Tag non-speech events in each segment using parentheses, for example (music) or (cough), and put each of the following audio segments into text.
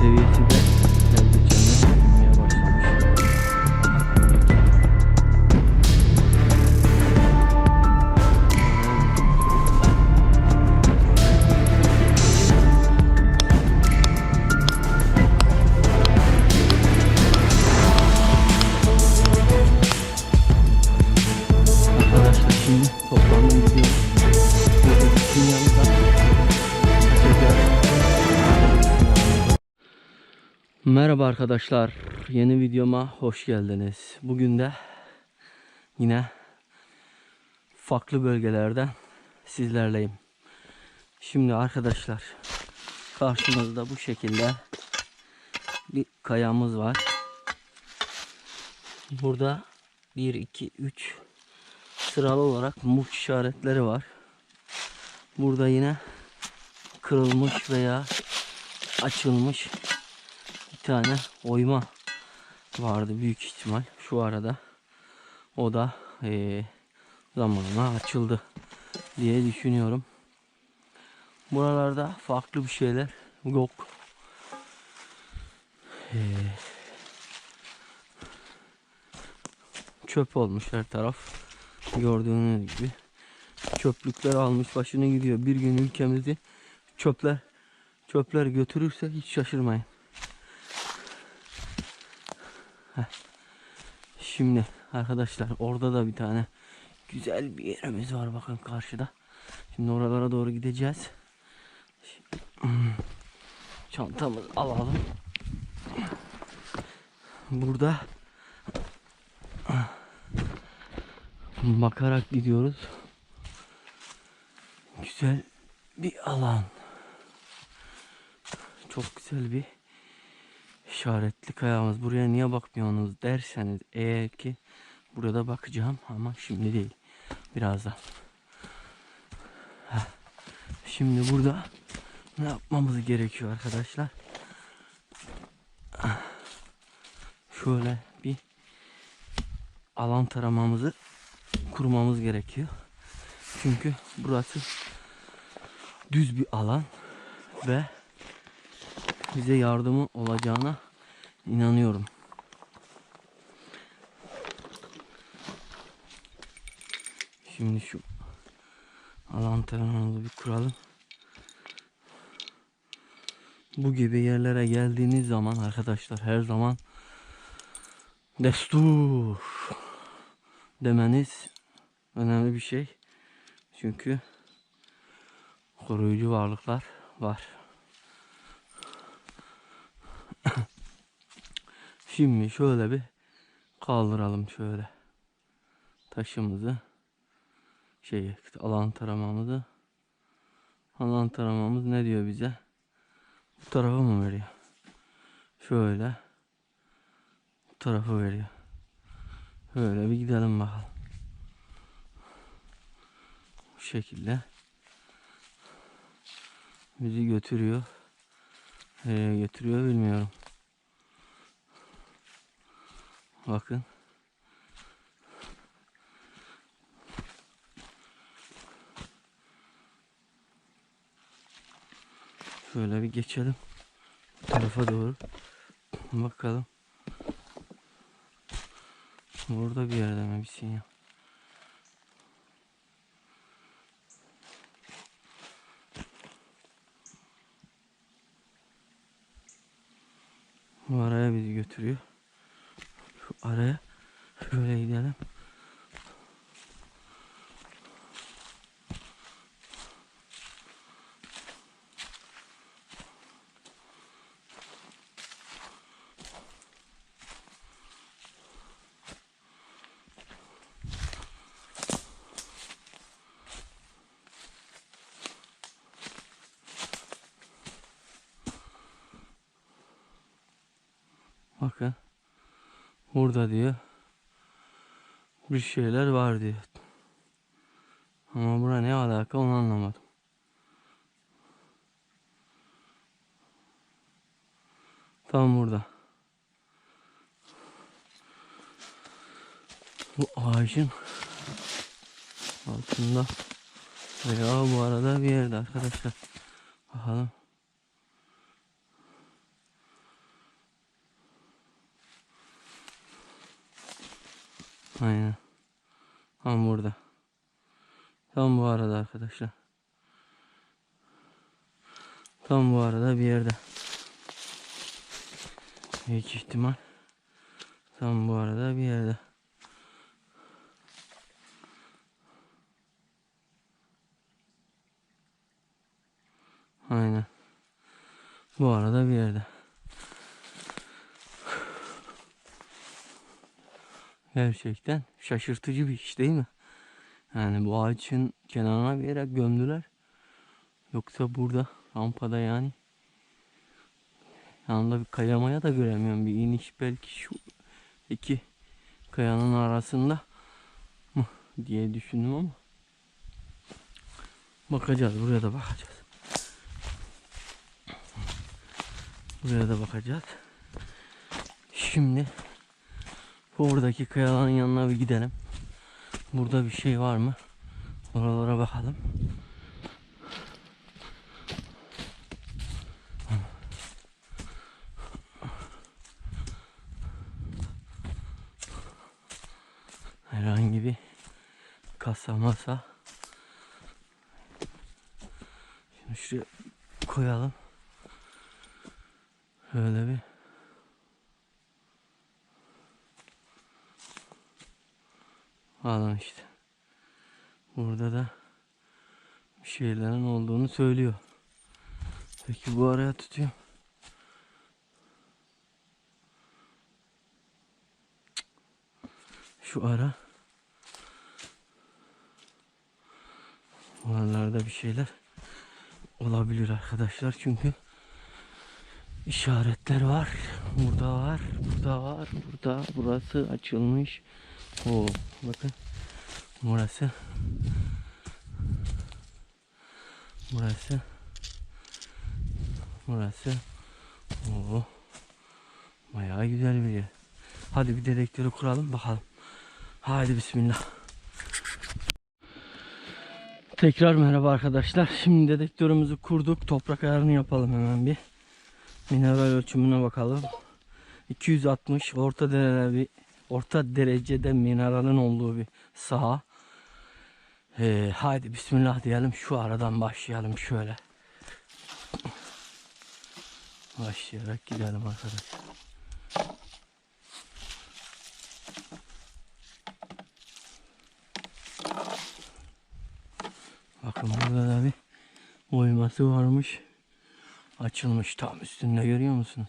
seviyesi Merhaba arkadaşlar. Yeni videoma hoş geldiniz. Bugün de yine farklı bölgelerden sizlerleyim. Şimdi arkadaşlar karşımızda bu şekilde bir kayamız var. Burada 1 2 3 sıralı olarak muz işaretleri var. Burada yine kırılmış veya açılmış tane oyma vardı büyük ihtimal şu arada. O da eee zamanla açıldı diye düşünüyorum. Buralarda farklı bir şeyler yok. Eee, çöp olmuş her taraf. Gördüğünüz gibi çöplükler almış başını gidiyor. Bir gün ülkemizi çöpler çöpler götürürse hiç şaşırmayın. Şimdi arkadaşlar orada da bir tane güzel bir yerimiz var bakın karşıda. Şimdi oralara doğru gideceğiz. (clears throat) Çantamızı alalım. Burada (clears throat) bakarak gidiyoruz. Güzel bir alan. Çok güzel bir işaretli kayamız. Buraya niye bakmıyorsunuz derseniz eğer ki burada bakacağım ama şimdi değil. Birazdan. Şimdi burada ne yapmamız gerekiyor arkadaşlar? Şöyle bir alan taramamızı kurmamız gerekiyor. Çünkü burası düz bir alan ve bize yardımı olacağına inanıyorum. Şimdi şu alan taramamızı bir kuralım. Bu gibi yerlere geldiğiniz zaman arkadaşlar her zaman destur demeniz önemli bir şey. Çünkü koruyucu varlıklar var. Şimdi şöyle bir kaldıralım şöyle taşımızı şey alan taramamızı alan taramamız ne diyor bize bu tarafa mı veriyor şöyle bu tarafı veriyor Böyle bir gidelim bakalım. Bu şekilde bizi götürüyor. Nereye götürüyor bilmiyorum. Bakın. Şöyle bir geçelim. Bu tarafa doğru. Bakalım. Burada bir yerde mi bir sinyal? Bu araya bizi götürüyor. Araya şöyle gidelim. Bakın. Burada diyor. Bir şeyler var diyor. Ama bura ne alaka onu anlamadım. Tam burada. Bu ağacın altında veya bu arada bir yerde arkadaşlar. Bakalım. Aynen. Tam burada. Tam bu arada arkadaşlar. Tam bu arada bir yerde. Büyük ihtimal. Tam bu arada bir yerde. Aynen. Bu arada bir yerde. Gerçekten şaşırtıcı bir iş değil mi? Yani bu ağaçın kenarına bir yere gömdüler. Yoksa burada rampada yani yanında bir kayamaya da göremiyorum. Bir iniş belki şu iki kayanın arasında mı diye düşündüm ama bakacağız. Buraya da bakacağız. Buraya da bakacağız. Şimdi oradaki kayaların yanına bir gidelim. Burada bir şey var mı? Oralara bakalım. Herhangi bir kasa masa. Şunu şuraya koyalım. Şöyle bir Alın işte. Burada da bir şeylerin olduğunu söylüyor. Peki bu araya tutuyor. Şu ara. Oralarda bir şeyler olabilir arkadaşlar çünkü işaretler var. Burada var, burada var, burada burası açılmış. Oo, bakın. Burası. Burası. Burası. Oo. Bayağı güzel bir yer. Hadi bir dedektörü kuralım bakalım. Hadi bismillah. Tekrar merhaba arkadaşlar. Şimdi dedektörümüzü kurduk. Toprak ayarını yapalım hemen bir. Mineral ölçümüne bakalım. 260 orta derece bir orta derecede mineralin olduğu bir saha. Ee, haydi bismillah diyelim. Şu aradan başlayalım şöyle. Başlayarak gidelim arkadaşlar. Bakın burada da bir oyması varmış. Açılmış tam üstünde görüyor musunuz?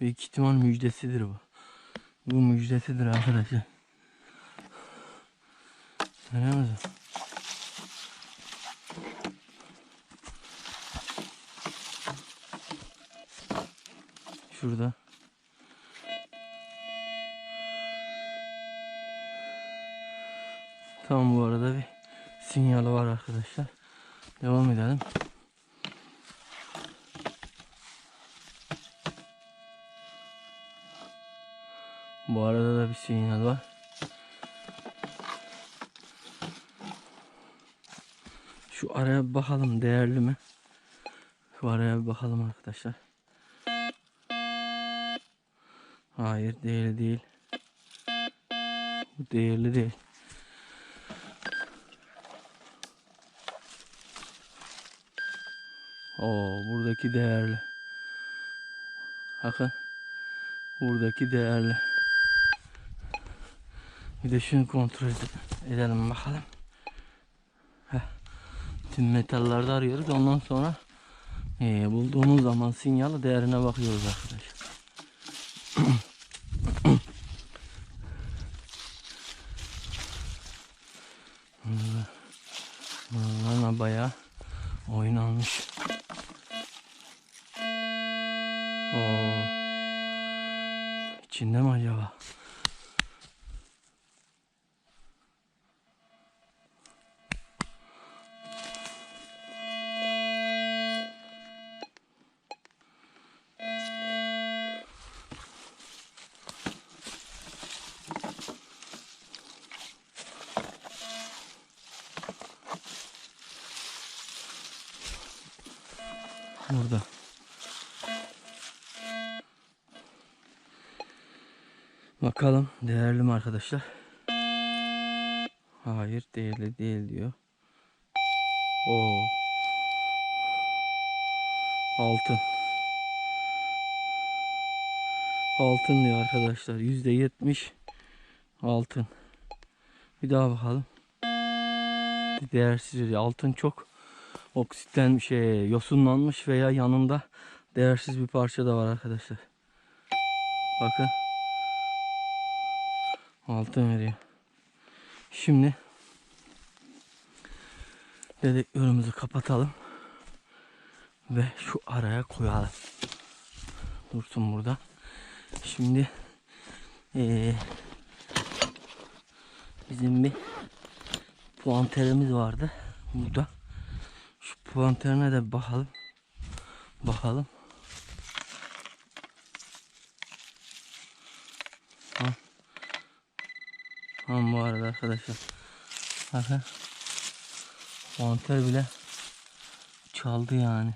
Büyük ihtimal müjdesidir bu. Bu müjdesidir arkadaşlar. Görüyor musun? Şurada. Tam bu arada bir sinyali var arkadaşlar. Devam edelim. Bu arada da bir sinyal var. Şu araya bakalım değerli mi? Şu araya bakalım arkadaşlar. Hayır değerli değil. Bu değerli değil. Oo buradaki değerli. Bakın. Buradaki değerli. Bir de şunu kontrol ed- edelim bakalım. Tüm metallerde arıyoruz. Ondan sonra eee, bulduğumuz zaman sinyal değerine bakıyoruz arkadaşlar. Bakalım değerli arkadaşlar? Hayır değerli değil diyor. Oo. Altın. Altın diyor arkadaşlar. Yüzde yetmiş altın. Bir daha bakalım. Değersiz diyor. Altın çok oksitlenmiş, şey, yosunlanmış veya yanında değersiz bir parça da var arkadaşlar. Bakın. Altın veriyor. Şimdi dedektörümüzü kapatalım ve şu araya koyalım. Dursun burada. Şimdi eee, bizim bir puanterimiz vardı burada. Şu puanterine de bakalım. Bakalım. Ha bu arada arkadaşlar. Bakın. Puanter bile çaldı yani.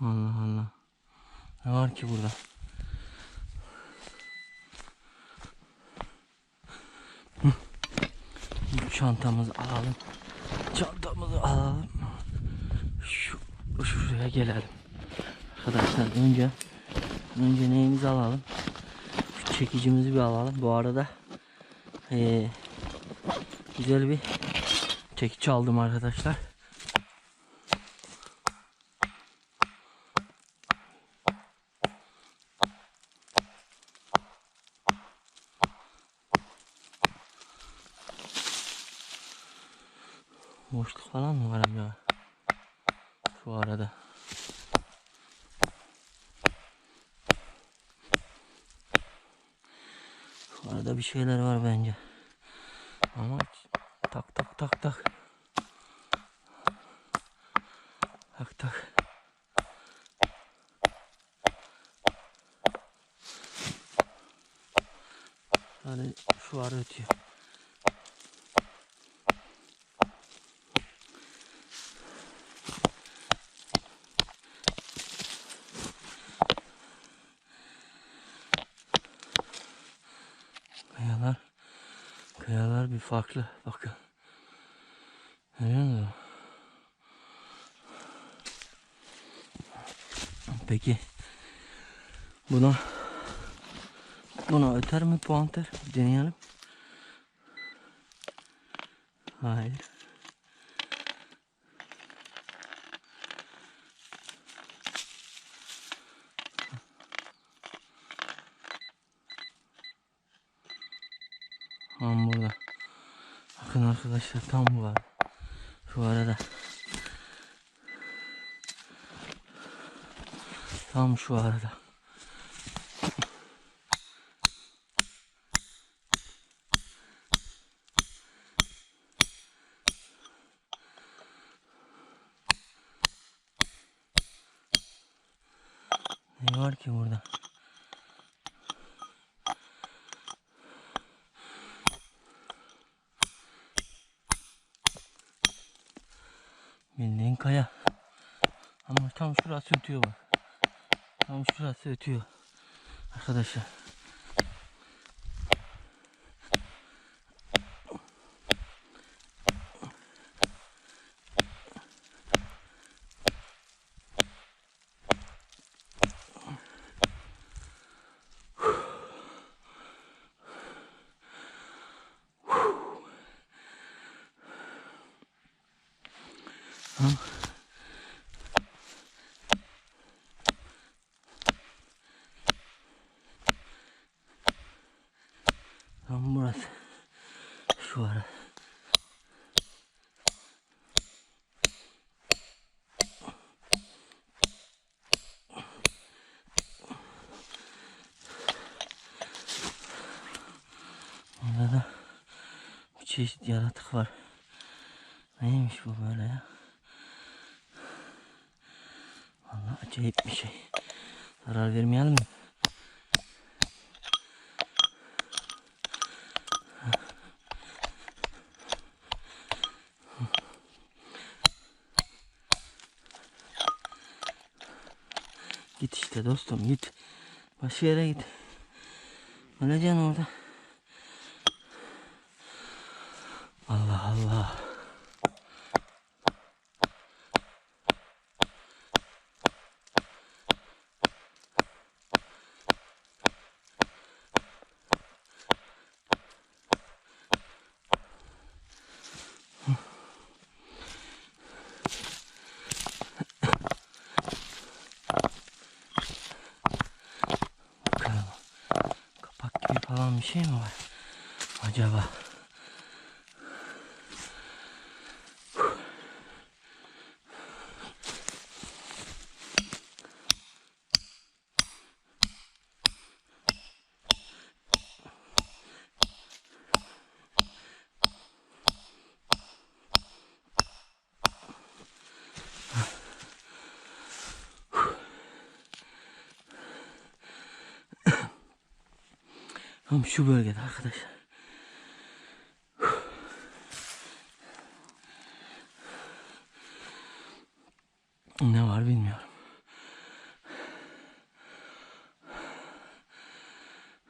Allah Allah. Ne var ki burada? Çantamızı alalım. Çantamızı alalım. Şu, şuraya gelelim. Arkadaşlar önce önce neyimizi alalım? Şu çekicimizi bir alalım. Bu arada eee, güzel bir çekiç aldım arkadaşlar. Boşluk falan mı var acaba? Şu arada. Arada bir şeyler var bence. Ama tak tak tak tak. Tak tak. Yani şu ara ötüyor. Farklı bakın. Görüyor musun? Peki buna buna öter mi puanter? Deneyelim. Hayır. Tam burada. Bakın arkadaşlar tam bu var. Şu arada. Tam şu arada. Ne var ki burada? Bildiğin kaya. Ama tam şurası ötüyor bak. Tam şurası ötüyor. Arkadaşlar. Tam burası. Şu ara. Burada da bir çeşit yaratık var. Neymiş bu böyle ya? Vallahi acayip bir şey. Zarar vermeyelim mi? Git işte dostum git. Başka yere git. Öleceksin orada. Allah Allah. Bakalım. Kapak gibi falan bir şey mi var? Acaba? Tam şu bölgede arkadaşlar. Ne var bilmiyorum.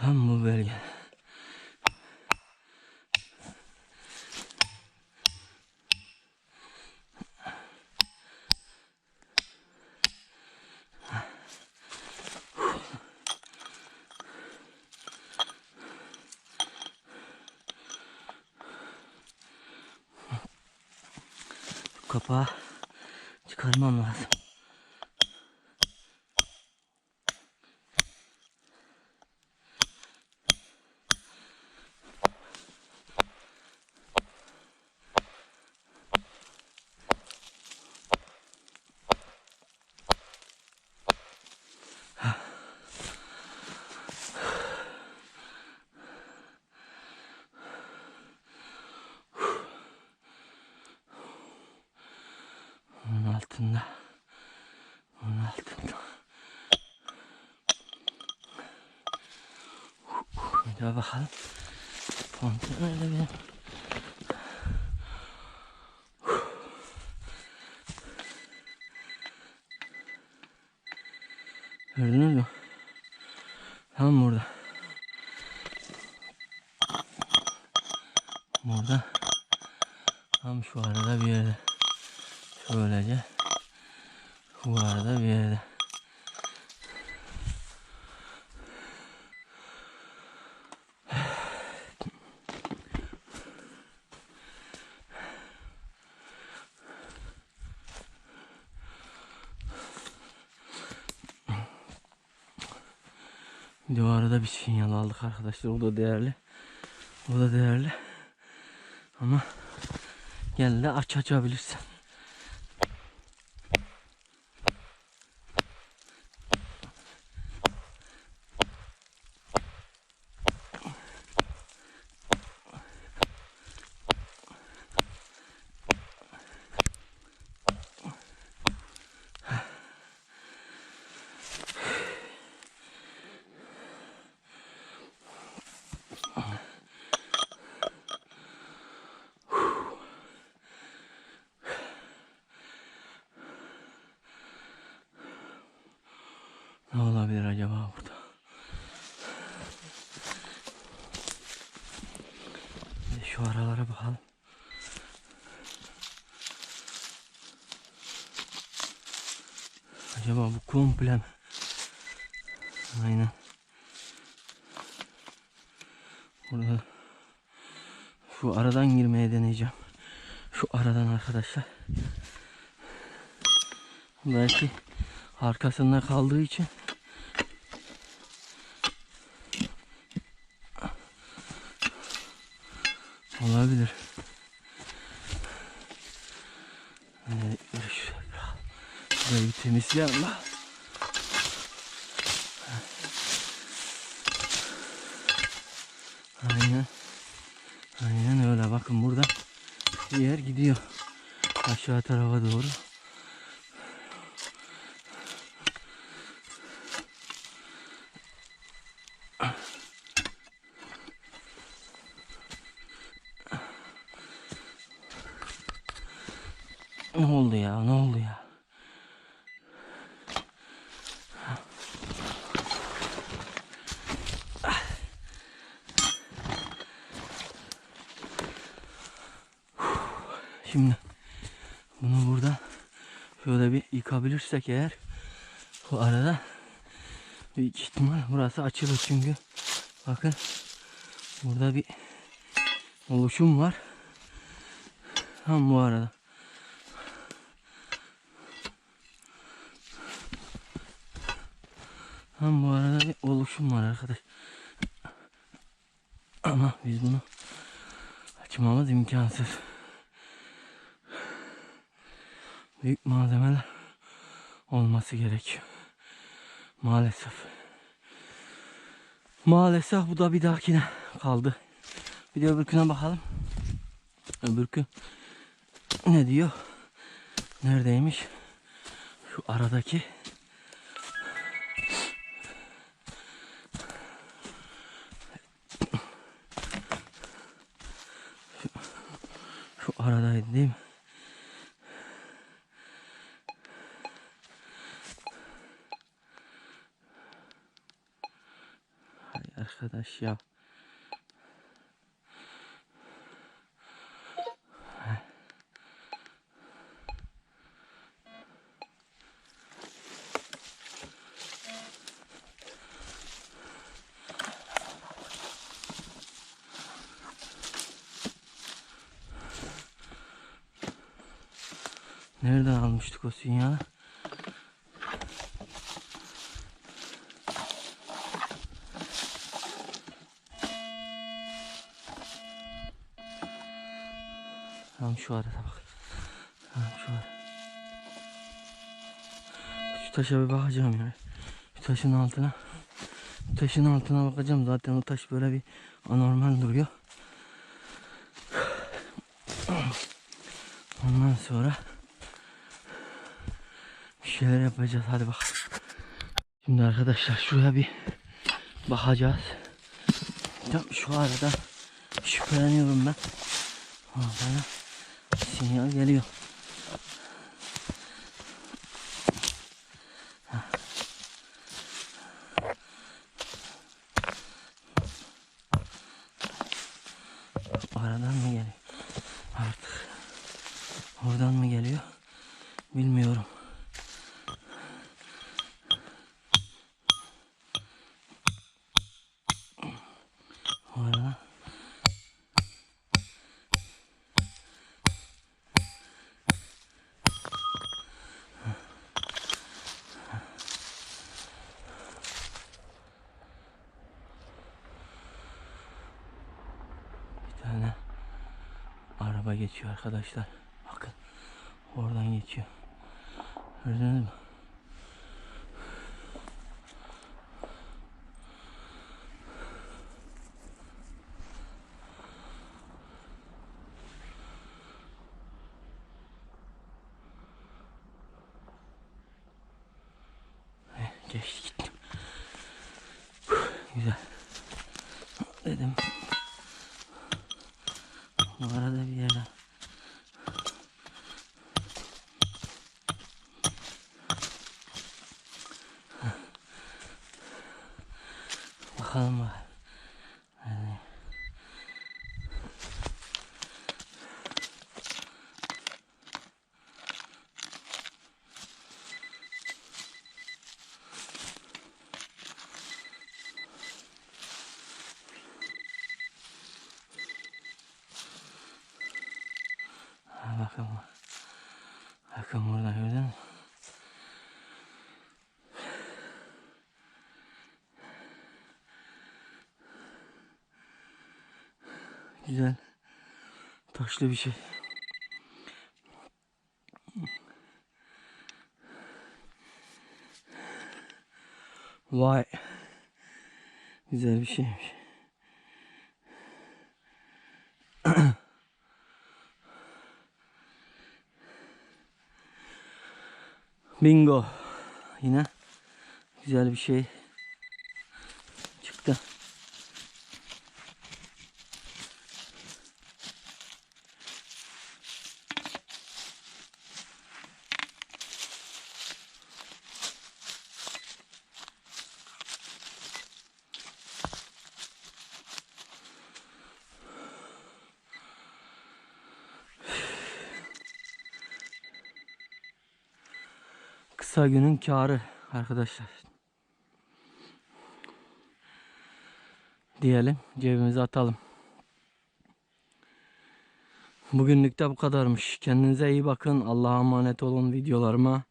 Tam bu bölge. Şu kapağı çıkarmam lazım. Onun altında. Onun altında. Bir daha bakalım. Fontan öyle bir. Gördünüz mü? Tam burada. Burada. Tam şu arada bir yerde. Şöylece. Bu arada bir yerde. Arada bir sinyal aldık arkadaşlar. O da değerli. O da değerli. Ama gel de aç açabilirsen. Ne olabilir acaba burada? Şu aralara bakalım. Acaba bu komple mi? Aynen. Burada şu aradan girmeye deneyeceğim. Şu aradan arkadaşlar. Belki arkasında kaldığı için olabilir. Burayı bir temizleyelim bak. Aynen. Aynen öyle bakın burada bir yer gidiyor. Aşağı tarafa doğru. Ne oldu ya? Ne oldu ya? Şimdi bunu burada şöyle bir yıkabilirsek eğer bu arada büyük ihtimal burası açılır çünkü bakın burada bir oluşum var. Tam bu arada. Tam bu arada bir oluşum var arkadaş. Ama biz bunu açmamız imkansız. Büyük malzemeler olması gerekiyor. Maalesef. Maalesef bu da bir dahakine kaldı. Bir de öbürküne bakalım. Öbürkü ne diyor? Neredeymiş? Şu aradaki şu, aradaydı değil mi? Arkadaş ya. Nereden almıştık o sinyali? Şu arada bak. Tamam şu arada. Şu taşa bir bakacağım yani. Şu taşın altına. Şu taşın altına bakacağım. Zaten o taş böyle bir anormal duruyor. Ondan sonra bir şeyler yapacağız. Hadi bakalım. Şimdi arkadaşlar şuraya bir bakacağız. Tam şu arada şüpheleniyorum ben. Ha, bana không hiểu ra được geçiyor arkadaşlar. Bakın. Oradan geçiyor. Gördünüz mü? Eh, Geçti gitti. Güzel. Dedim. Bu arada bir yerden. Bakalım bak. Hadi. Ha, Bakın bak. Bakın burada gördün mü? Güzel. Taşlı bir şey. Vay. Güzel bir şeymiş. Bingo. Yine güzel bir şey çıktı. Kısa günün karı arkadaşlar. Diyelim cebimize atalım. Bugünlük de bu kadarmış. Kendinize iyi bakın. Allah'a emanet olun videolarıma.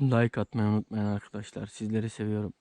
Like atmayı unutmayın arkadaşlar. Sizleri seviyorum.